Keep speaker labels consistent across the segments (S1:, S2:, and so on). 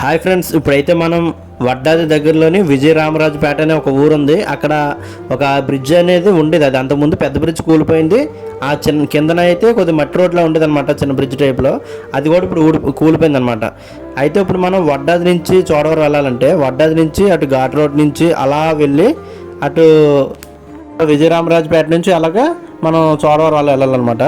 S1: Hi friends ఇప్పుడైతే మనం వడ్డాది దగ్గరలోని విజయరామరాజుపేట అనే ఒక ఊరుంది. అక్కడ ఒక బ్రిడ్జ్ అనేది ఉండేది. అది అంతకుముందు పెద్ద బ్రిడ్జ్ కూలిపోయింది. ఆ చిన్న కిందన అయితే కొద్ది మట్టి రోడ్లో ఉండేది అనమాట చిన్న బ్రిడ్జ్ టైప్లో అది కూడా ఇప్పుడు ఊడి కూలిపోయింది అనమాట అయితే ఇప్పుడు మనం వడ్డాది నుంచి చోడవరం వెళ్ళాలంటే వడ్డాది నుంచి అటు ఘాట్ రోడ్ నుంచి అలా వెళ్ళి అటు విజయరామరాజుపేట నుంచి అలాగా మనం చోడవరం వెళ్ళాలన్నమాట.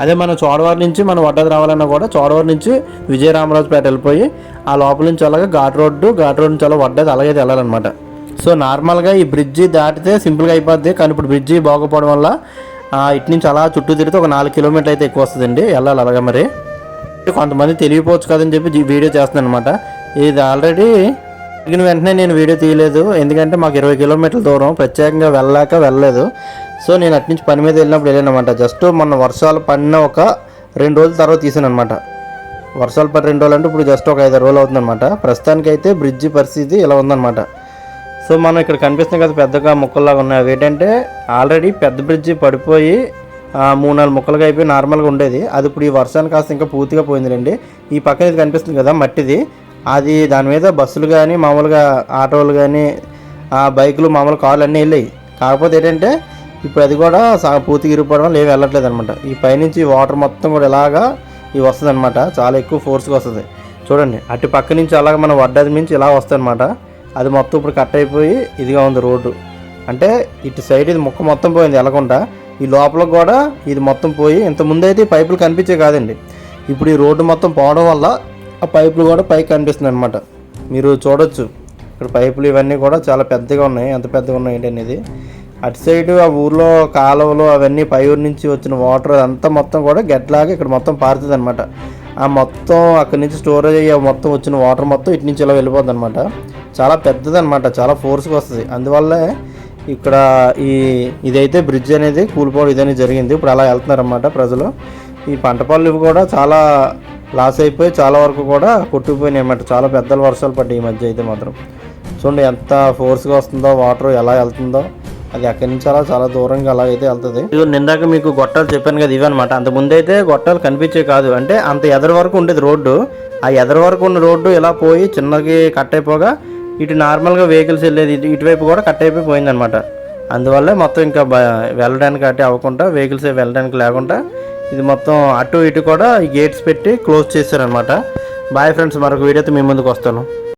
S1: అదే మనం చోడవారి నుంచి మనం వడ్డది రావాలన్నా కూడా చోడవారి నుంచి విజయరామరాజుపేట వెళ్ళిపోయి ఆ లోపల నుంచి అలాగే ఘాట్ రోడ్డు ఘాట్ రోడ్ నుంచి అలా వడ్డది అలాగే వెళ్ళాలన్నమాట. సో నార్మల్గా ఈ బ్రిడ్జి దాటితే సింపుల్గా అయిపోద్ది. కానీ ఇప్పుడు బ్రిడ్జి బాగోపోవడం వల్ల ఇటు నుంచి అలా చుట్టూ తిరిగితే ఒక నాలుగు కిలోమీటర్లు అయితే ఎక్కువ వస్తుందండి. వెళ్ళాలి అలాగే మరి. కొంతమంది తెలియపోవచ్చు కదని చెప్పి వీడియో చేస్తున్నాను అనమాట ఇది ఆల్రెడీ వెంటనే నేను వీడియో తీయలేదు. ఎందుకంటే మాకు ఇరవై కిలోమీటర్ల దూరం. ప్రత్యేకంగా వెళ్ళాక వెళ్ళలేదు. సో నేను అటు నుంచి పని మీద వెళ్ళినప్పుడు వెళ్ళానమాట. జస్ట్ మొన్న వర్షాలు పడిన ఒక రెండు రోజుల తర్వాత తీసాను అనమాట వర్షాలు పడి రెండు రోజులు అంటే ఇప్పుడు జస్ట్ ఒక ఐదు రోజులు అవుతుందన్నమాట. ప్రస్తుతానికి అయితే బ్రిడ్జి పరిస్థితి ఇలా ఉందన్నమాట. సో మనం ఇక్కడ కనిపిస్తుంది కదా పెద్దగా ముక్కల్లాగా ఉన్నాయి. అవి ఏంటంటే ఆల్రెడీ పెద్ద బ్రిడ్జి పడిపోయి మూడు నాలుగు ముక్కలుగా అయిపోయి నార్మల్గా ఉండేది. అది ఇప్పుడు ఈ వర్షానికి కాస్త ఇంకా పూర్తిగా పోయిందిలేండి. ఈ పక్కన ఇది కనిపిస్తుంది కదా మట్టిది. అది దాని మీద బస్సులు కానీ మామూలుగా ఆటోలు కానీ బైకులు మామూలు కార్లు అన్నీ వెళ్ళాయి. కాకపోతే ఏంటంటే ఇప్పుడు అది కూడా సా- పూర్తిగా ఇరిగిపోవడం వల్ల ఏమి వెళ్ళట్లేదు అనమాట ఈ పైనుంచి వాటర్ మొత్తం కూడా ఇలాగా ఇవి వస్తుంది అనమాట చాలా ఎక్కువ ఫోర్స్గా వస్తుంది. చూడండి అటు పక్క నుంచి అలాగ మన వడ్డది నుంచి ఇలా వస్తుంది అనమాట అది మొత్తం ఇప్పుడు కట్ అయిపోయి ఇదిగా ఉంది రోడ్డు. అంటే ఇటు సైడ్ ఇది ముక్క మొత్తం పోయింది వెళ్ళకుండా ఈ లోపల కూడా ఇది మొత్తం పోయి ఇంత ముందైతే ఈ పైపులు కనిపించే కాదండి. ఇప్పుడు ఈ రోడ్డు మొత్తం పోవడం వల్ల ఆ పైపులు కూడా పైకి కనిపిస్తుంది అనమాట మీరు చూడొచ్చు. ఇక్కడ పైపులు ఇవన్నీ కూడా చాలా పెద్దగా ఉన్నాయి. ఎంత పెద్దగా ఉన్నాయి ఏంటి అనేది. అటు సైడ్ ఆ ఊర్లో కాలువలు అవన్నీ పై ఊరు నుంచి వచ్చిన వాటర్ అంతా మొత్తం కూడా గెట్లాగా ఇక్కడ మొత్తం పారుతుంది అనమాట ఆ మొత్తం అక్కడి నుంచి స్టోరేజ్ అయ్యే మొత్తం వచ్చిన వాటర్ మొత్తం ఇటు నుంచి ఇలా వెళ్ళిపోతుంది అనమాట చాలా పెద్దది అనమాట చాలా ఫోర్స్గా వస్తుంది. అందువల్లే ఇక్కడ ఈ ఇదైతే బ్రిడ్జ్ అనేది కూలిపోవడం ఇదనేది జరిగింది. ఇప్పుడు అలా వెళ్తున్నారన్నమాట ప్రజలు. ఈ పంట పళ్ళు ఇవి కూడా చాలా లాస్ అయిపోయి చాలా వరకు కూడా కొట్టుకుపోయినాయి అన్నమాట. చాలా పెద్దలు వర్షాలు పడ్డాయి ఈ మధ్య అయితే మాత్రం. చూడండి ఎంత ఫోర్స్గా వస్తుందో వాటర్ ఎలా వెళ్తుందో. అది అక్కడి నుంచి అలా చాలా దూరంగా అలా అయితే వెళ్తుంది. ఇది నిందాక మీకు గొట్టాలు చెప్పాను కదా ఇవన్నమాట. అంత ముందైతే గొట్టాలు కనిపించే కాదు. అంటే అంత ఎదరు వరకు ఉండేది రోడ్డు. ఆ ఎదరు వరకు ఉన్న రోడ్డు ఇలా పోయి చిన్నకి కట్ అయిపోగా ఇటు నార్మల్గా వెహికల్స్ వెళ్ళేది ఇటు ఇటువైపు కూడా కట్ అయిపోయి పోయిందనమాట అందువల్ల మొత్తం ఇంకా వెళ్ళడానికి అటే అవ్వకుండా వెహికల్స్ వెళ్ళడానికి లేకుండా ఇది మొత్తం అటు ఇటు కూడా గేట్స్ పెట్టి క్లోజ్ చేశారనమాట బాయ్ ఫ్రెండ్స్ మరొక వీడియోతో మీ ముందుకు వస్తాను.